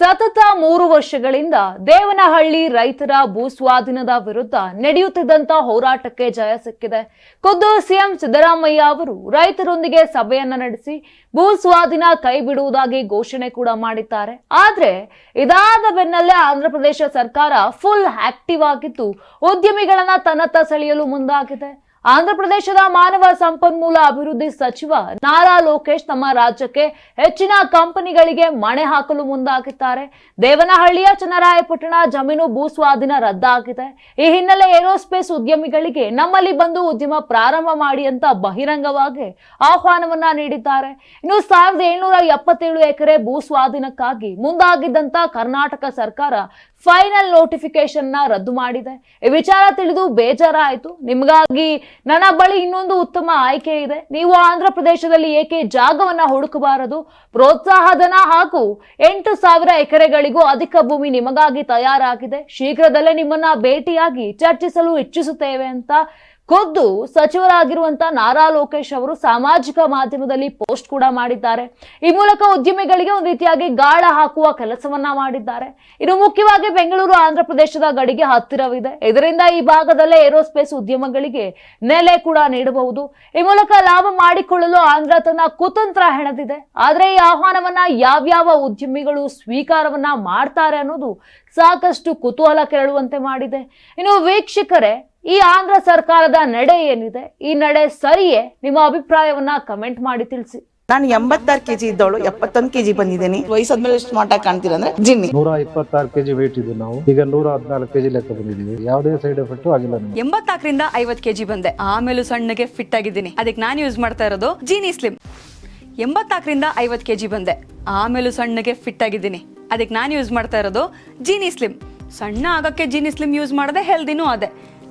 ಸತತ ಮೂರು ವರ್ಷಗಳಿಂದ ದೇವನಹಳ್ಳಿ ರೈತರ ಭೂಸ್ವಾಧೀನದ ವಿರುದ್ಧ ನಡೆಯುತ್ತಿದ್ದಂತ ಹೋರಾಟಕ್ಕೆ ಜಯ ಸಿಕ್ಕಿದೆ. ಖುದ್ದು ಸಿಎಂ ಸಿದ್ದರಾಮಯ್ಯ ಅವರು ರೈತರೊಂದಿಗೆ ಸಭೆಯನ್ನ ನಡೆಸಿ ಭೂ ಸ್ವಾಧೀನ ಕೈ ಬಿಡುವುದಾಗಿ ಘೋಷಣೆ ಕೂಡ ಮಾಡಿದ್ದಾರೆ. ಆದ್ರೆ ಇದಾದ ಬೆನ್ನಲ್ಲೇ ಆಂಧ್ರಪ್ರದೇಶ ಸರ್ಕಾರ ಫುಲ್ ಆಕ್ಟಿವ್ ಆಗಿದ್ದು ಉದ್ಯಮಿಗಳನ್ನ ತನ್ನತ್ತ ಸೆಳೆಯಲು ಮುಂದಾಗಿದೆ. ಆಂಧ್ರಪ್ರದೇಶದ ಮಾನವ ಸಂಪನ್ಮೂಲ ಅಭಿವೃದ್ಧಿ ಸಚಿವ ನಾರಾ ಲೋಕೇಶ್ ತಮ್ಮ ರಾಜ್ಯಕ್ಕೆ ಹೆಚ್ಚಿನ ಕಂಪನಿಗಳಿಗೆ ಮಣೆ ಹಾಕಲು ಮುಂದಾಗಿದ್ದಾರೆ. ದೇವನಹಳ್ಳಿಯ ಚನ್ನರಾಯಪಟ್ಟಣ ಜಮೀನು ಭೂ ಸ್ವಾಧೀನ ರದ್ದಾಗಿದೆ. ಈ ಹಿನ್ನೆಲೆ ಏರೋಸ್ಪೇಸ್ ಉದ್ಯಮಿಗಳಿಗೆ ನಮ್ಮಲ್ಲಿ ಬಂದು ಉದ್ಯಮ ಪ್ರಾರಂಭ ಮಾಡಿ ಅಂತ ಬಹಿರಂಗವಾಗಿ ಆಹ್ವಾನವನ್ನ ನೀಡಿದ್ದಾರೆ. ಇನ್ನು ಸಾವಿರದ ಏಳ್ನೂರ ಎಪ್ಪತ್ತೇಳು ಎಕರೆ ಭೂ ಸ್ವಾಧೀನಕ್ಕಾಗಿ ಮುಂದಾಗಿದ್ದಂತ ಕರ್ನಾಟಕ ಸರ್ಕಾರ ಫೈನಲ್ ನೋಟಿಫಿಕೇಶನ್ನ ರದ್ದು ಮಾಡಿದೆ. ಈ ವಿಚಾರ ತಿಳಿದು ಬೇಜಾರಾಯಿತು. ನಿಮಗಾಗಿ ನನ್ನ ಬಳಿ ಇನ್ನೊಂದು ಉತ್ತಮ ಆಯ್ಕೆ ಇದೆ. ನೀವು ಆಂಧ್ರ ಪ್ರದೇಶದಲ್ಲಿ ಏಕೆ ಜಾಗವನ್ನ ಹುಡುಕಬಾರದು? ಪ್ರೋತ್ಸಾಹಧನ ಹಾಗೂ ಎಂಟು ಸಾವಿರ ಎಕರೆಗಳಿಗೂ ಅಧಿಕ ಭೂಮಿ ನಿಮಗಾಗಿ ತಯಾರಾಗಿದೆ. ಶೀಘ್ರದಲ್ಲೇ ನಿಮ್ಮನ್ನ ಭೇಟಿಯಾಗಿ ಚರ್ಚಿಸಲು ಇಚ್ಛಿಸುತ್ತೇವೆ ಅಂತ ಖುದ್ದು ಸಚಿವರಾಗಿರುವಂತ ನಾರಾ ಲೋಕೇಶ್ ಅವರು ಸಾಮಾಜಿಕ ಮಾಧ್ಯಮದಲ್ಲಿ ಪೋಸ್ಟ್ ಕೂಡ ಮಾಡಿದ್ದಾರೆ. ಈ ಮೂಲಕ ಉದ್ಯಮಿಗಳಿಗೆ ಒಂದು ರೀತಿಯಾಗಿ ಗಾಳ ಹಾಕುವ ಕೆಲಸವನ್ನ ಮಾಡಿದ್ದಾರೆ. ಇನ್ನು ಮುಖ್ಯವಾಗಿ ಬೆಂಗಳೂರು, ಆಂಧ್ರ ಪ್ರದೇಶದ ಗಡಿಗೆ ಹತ್ತಿರವಿದೆ. ಇದರಿಂದ ಈ ಭಾಗದಲ್ಲೇ ಏರೋಸ್ಪೇಸ್ ಉದ್ಯಮಗಳಿಗೆ ನೆಲೆ ಕೂಡ ನೀಡಬಹುದು. ಈ ಮೂಲಕ ಲಾಭ ಮಾಡಿಕೊಳ್ಳಲು ಆಂಧ್ರ ತನ್ನ ಕುತಂತ್ರ ಹೆಣದಿದೆ. ಆದ್ರೆ ಈ ಆಹ್ವಾನವನ್ನ ಯಾವ್ಯಾವ ಉದ್ಯಮಿಗಳು ಸ್ವೀಕಾರವನ್ನ ಮಾಡ್ತಾರೆ ಅನ್ನೋದು ಸಾಕಷ್ಟು ಕುತೂಹಲ ಕೆರಳುವಂತೆ ಮಾಡಿದೆ. ಇನ್ನು ವೀಕ್ಷಕರೇ ಈ ಆಂಧ್ರ ಸರ್ಕಾರದ ನಡೆ ಏನಿದೆ ಈ ನಡೆ ಸರಿಯೇ? ನಿಮ್ಮ ಅಭಿಪ್ರಾಯವನ್ನ ಕಮೆಂಟ್ ಮಾಡಿ ತಿಳಿಸಿ. ನಾನು ಎಂಬತ್ತಾರು ಕೆಜಿ ಇದ್ದವಳು ಎಪ್ಪತ್ತೊಂದು ಕೆಜಿ ಬಂದಿದ್ದೀನಿ. ವಯಸ್ಸಾದ್ಮೇಲೆ ಎಷ್ಟು ಮಾಟ ಕಾಣ್ತೀರಾ ಅಂದ್ರೆ ಜಿನ್ನಿ. ನೂರ ಇಪ್ಪತ್ತಾರು ಕೆಜಿ ವೇಟ್ ಇದ್ದು ನಾವು. ಈಗ ನೂರ ಹದಿನಾಲ್ಕು ಕೆಜಿ ಲೆಕ್ಕ ಬಂದಿದ್ದೀವಿ. ಯಾವುದೇ ಸೈಡ್ ಎಫೆಕ್ಟ್ ಆಗಿಲ್ಲ ನಮಗೆ. ಎಂಬತ್ನಾಲ್ಕರಿಂದ ಐವತ್ ಕೆಜಿ ಬಂದೆ. ಆಮೇಲೂ ಸಣ್ಣಗೆ ಫಿಟ್ ಆಗಿದ್ದೀನಿ. ಅದಕ್ಕೆ ನಾನು ಯೂಸ್ ಮಾಡ್ತಾ ಇರೋದು ಜೀನಿ ಸ್ಲಿಮ್ ಎಂಬತ್ನಾಲ್ಕರಿಂದ ಐವತ್ ಕೆಜಿ ಬಂದೆ. ಆಮೇಲೂ ಸಣ್ಣಗೆ ಫಿಟ್ ಆಗಿದ್ದೀನಿ. ಅದಕ್ಕೆ ನಾನು ಯೂಸ್ ಮಾಡ್ತಾ ಇರೋದು ಜೀನಿ ಸ್ಲಿಮ್ ಸಣ್ಣ ಆಗಕ್ಕೆ ಜೀನಿ ಸ್ಲಿಮ್ ಯೂಸ್ ಮಾಡದೆ ಹೆಲ್ದಿನೂ ಅದೇ.